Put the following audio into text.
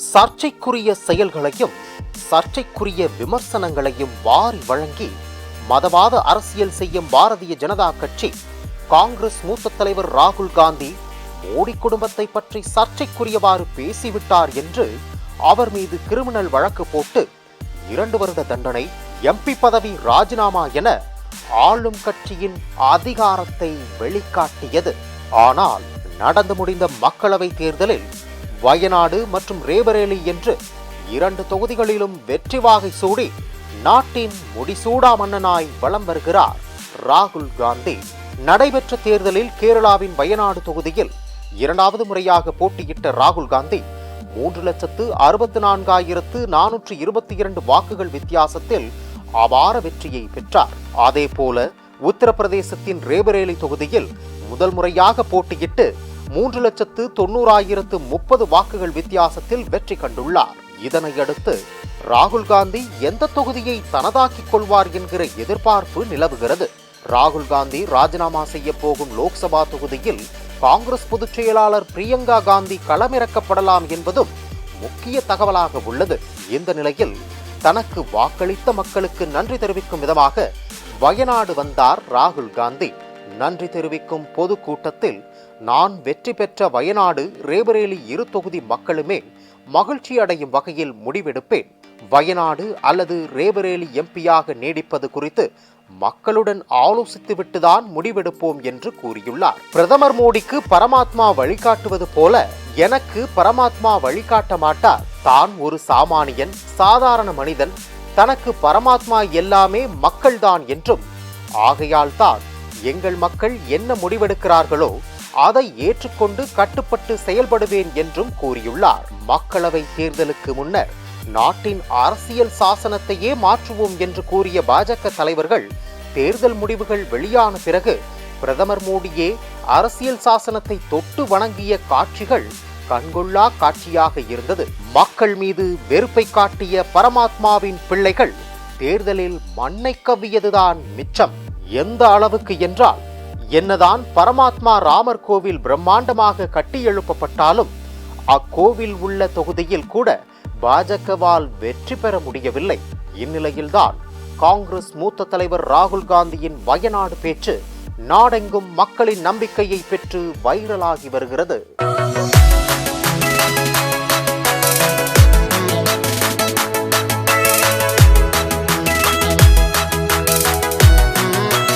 சர்ச்சைக்குரிய செயல்களையும் சர்ச்சைக்குரிய விமர்சனங்களையும் வாரி வழங்கி மதவாத அரசியல் செய்யும் பாரதிய ஜனதா கட்சி காங்கிரஸ் மூத்த தலைவர் ராகுல் காந்தி மோடி குடும்பத்தை பற்றி சர்ச்சைக்குரியவாறு பேசிவிட்டார் என்று அவர் மீது கிரிமினல் வழக்கு போட்டு இரண்டு வருட தண்டனை எம்பி பதவி ராஜினாமா என ஆளும் கட்சியின் அதிகாரத்தை வெளிக்காட்டியது. ஆனால் நடந்து முடிந்த மக்களவை தேர்தலில் வயநாடு மற்றும் ரேபரேலி என்று இரண்டு தொகுதிகளிலும் வெற்றி வாகை சூடி நாட்டின் முடிசூடா மன்னனாய் வலம் வருகிறார் ராகுல் காந்தி. நடைபெற்ற தேர்தலில் கேரளாவின் வயநாடு தொகுதியில் இரண்டாவது முறையாக போட்டியிட்ட ராகுல் காந்தி மூன்று லட்சத்து அறுபத்தி நான்காயிரத்து நானூற்று இருபத்தி இரண்டு வாக்குகள் வித்தியாசத்தில் அபார வெற்றியை பெற்றார். அதேபோல உத்தரப்பிரதேசத்தின் ரேபரேலி தொகுதியில் முதல் முறையாக போட்டியிட்டு மூன்று லட்சத்து தொண்ணூறாயிரத்து முப்பது வாக்குகள் வித்தியாசத்தில் வெற்றி கண்டுள்ளார். இதனையடுத்து ராகுல் காந்தி எந்த தொகுதியை தனதாக்கிக் கொள்வார் என்கிற எதிர்பார்ப்பு நிலவுகிறது. ராகுல் காந்தி ராஜினாமா செய்ய போகும் லோக்சபா தொகுதியில் காங்கிரஸ் பொதுச் செயலாளர் பிரியங்கா காந்தி களமிறக்கப்படலாம் என்பதும் முக்கிய தகவலாக உள்ளது. இந்த நிலையில் தனக்கு வாக்களித்த மக்களுக்கு நன்றி தெரிவிக்கும் விதமாக வயநாடு வந்தார் ராகுல் காந்தி. நன்றி தெரிவிக்கும் பொதுக்கூட்டத்தில் நான் வெற்றி பெற்ற வயநாடு ரேபரேலி இரு தொகுதி மக்களுமே மகிழ்ச்சி அடையும் வகையில் முடிவெடுப்பேன். வயநாடு அல்லது ரேபரேலி எம்பியாக நீடிப்பது குறித்து மக்களுடன் ஆலோசித்துவிட்டுதான் முடிவெடுப்போம் என்று கூறியுள்ளார். பிரதமர் மோடிக்கு பரமாத்மா வழிகாட்டுவது போல எனக்கு பரமாத்மா வழிகாட்ட மாட்டார். தான் ஒரு சாமானியன் சாதாரண மனிதன். தனக்கு பரமாத்மா எல்லாமே மக்கள்தான் என்றும். ஆகையால் தான் எங்கள் மக்கள் என்ன முடிவெடுக்கிறார்களோ அதை ஏற்றுக்கொண்டு கட்டுப்பட்டு செயல்படுவேன் என்றும் கூறியுள்ளார். மக்களவை தேர்தலுக்கு முன்னர் நாட்டின் அரசியல் சாசனத்தையே மாற்றுவோம் என்று கூறிய பாஜக தலைவர்கள் தேர்தல் முடிவுகள் வெளியான பிறகு பிரதமர் மோடியே அரசியல் சாசனத்தை தொட்டு வணங்கிய காட்சிகள் கண்கொள்ளா காட்சியாக இருந்தது. மக்கள் மீது வெறுப்பை காட்டிய பரமாத்மாவின் பிள்ளைகள் தேர்தலில் மண்ணை கவ்வியதுதான் மிச்சம். எந்த அளவுக்கு என்றால் என்னதான் பரமாத்மா ராமர் கோவில் பிரம்மாண்டமாக கட்டி எழுப்பப்பட்டாலும் அக்கோவில் உள்ள தொகுதியில் கூட பாஜகவால் வெற்றி பெற முடியவில்லை. இந்நிலையில்தான் காங்கிரஸ் மூத்த தலைவர் ராகுல் காந்தியின் வயநாடு பேச்சு நாடெங்கும் மக்களின் நம்பிக்கையை பெற்று வைரலாகி வருகிறது.